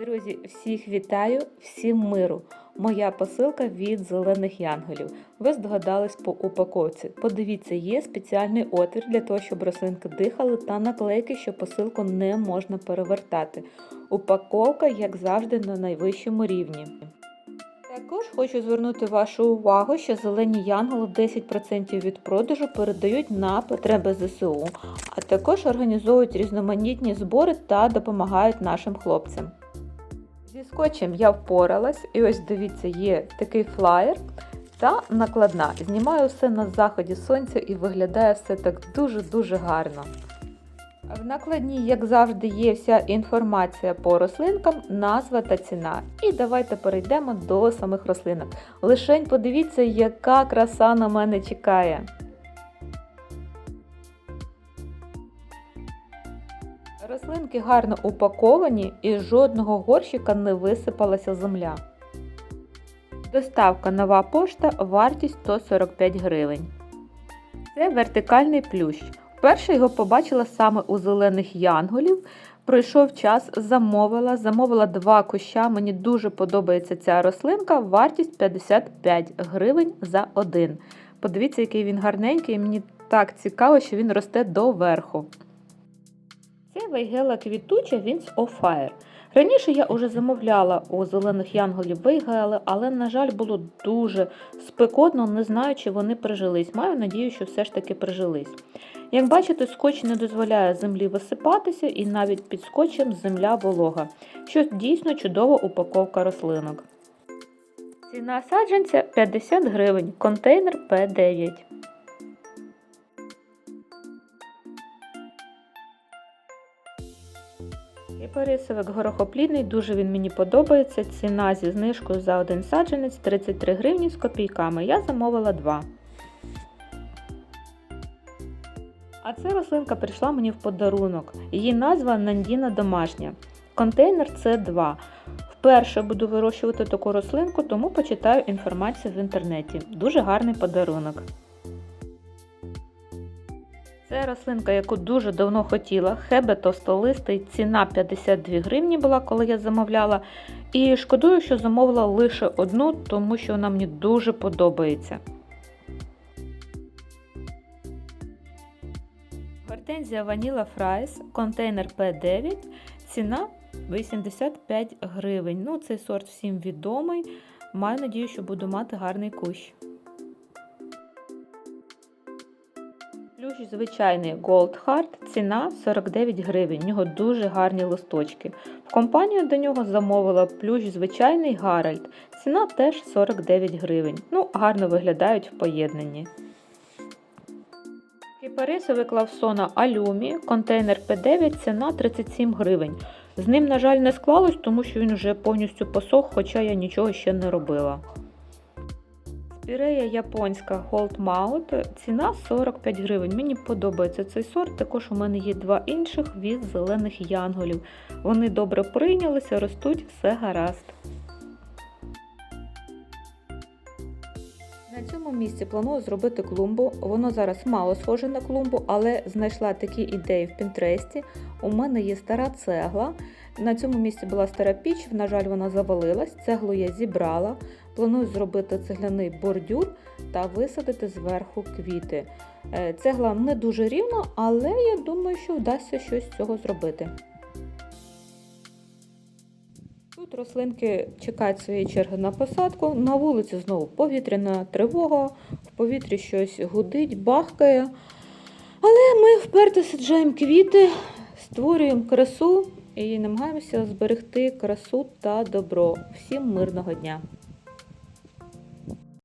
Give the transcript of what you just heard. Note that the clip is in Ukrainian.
Друзі, всіх вітаю, всім миру! Моя посилка від зелених янголів. Ви здогадались по упаковці. Подивіться, є спеціальний отвір для того, щоб рослинки дихали, та наклейки, що посилку не можна перевертати. Упаковка, як завжди, на найвищому рівні. Також хочу звернути вашу увагу, що зелені янголи 10% від продажу передають на потреби ЗСУ, а також організовують різноманітні збори та допомагають нашим хлопцям. Зі скотчем я впоралась, і ось дивіться, є такий флаєр та накладна. Знімаю все на заході сонця і виглядає все так дуже-дуже гарно. В накладній, як завжди, є вся інформація по рослинкам, назва та ціна. І давайте перейдемо до самих рослинок. Лишень подивіться, яка краса на мене чекає. Рослинки гарно упаковані і з жодного горщика не висипалася земля. Доставка нова пошта, вартість 145 гривень. Це вертикальний плющ. Вперше його побачила саме у зелених янголів. Пройшов час, замовила, замовила два куща. Мені дуже подобається ця рослинка. Вартість 55 гривень за один. Подивіться, який він гарненький, мені так цікаво, що він росте до верху. Це вейгела квітуча Winds of Fire. Раніше я вже замовляла у зелених янголів вейгели, але, на жаль, було дуже спекотно, не знаю, чи вони прижились. Маю надію, що все ж таки прижились. Як бачите, скотч не дозволяє землі висипатися, і навіть під скотчем земля волога, що дійсно чудова упаковка рослинок. Ціна саджанця 50 гривень, контейнер П9. І пересивик горохоплідний, дуже він мені подобається. Ціна зі знижкою за один саджанець 33 гривні з копійками. Я замовила два. А ця рослинка прийшла мені в подарунок. Її назва Нандіна домашня. Контейнер С2. Вперше буду вирощувати таку рослинку, тому почитаю інформацію в інтернеті. Дуже гарний подарунок. Це рослинка, яку дуже давно хотіла. Хебе товстолистий, ціна 52 гривні була, коли я замовляла. І шкодую, що замовила лише одну, тому що вона мені дуже подобається. Гортензія Ваніла Фрайс, контейнер П9, ціна 85 гривень. Ну, цей сорт всім відомий. Маю надію, що буду мати гарний кущ. Плющ звичайний Gold Heart, ціна 49 гривень. У нього дуже гарні листочки. В компанію до нього замовила плющ звичайний Гаральд. Ціна теж 49 гривень. Ну, гарно виглядають в поєднанні. Кіпарисовий клавсона Алюмі, контейнер П9, ціна 37 гривень. З ним, на жаль, не склалось, тому що він вже повністю посох, хоча я нічого ще не робила. Спірея японська Gold Mount, ціна 45 гривень. Мені подобається цей сорт. Також у мене є два інших від зелених янголів. Вони добре прийнялися, ростуть, все гаразд. На цьому місці планую зробити клумбу. Воно зараз мало схоже на клумбу, але знайшла такі ідеї в Пінтресті. У мене є стара цегла. На цьому місці була стара піч, на жаль, вона завалилась. Цеглу я зібрала. Планую зробити цегляний бордюр та висадити зверху квіти. Е, Цегла не дуже рівна, але я думаю, що вдасться щось з цього зробити. Тут рослинки чекають своєї черги на посадку. На вулиці знову повітряна тривога, в повітрі щось гудить, бахкає. Але ми вперто саджаємо квіти, створюємо красу і намагаємося зберегти красу та добро. Всім мирного дня!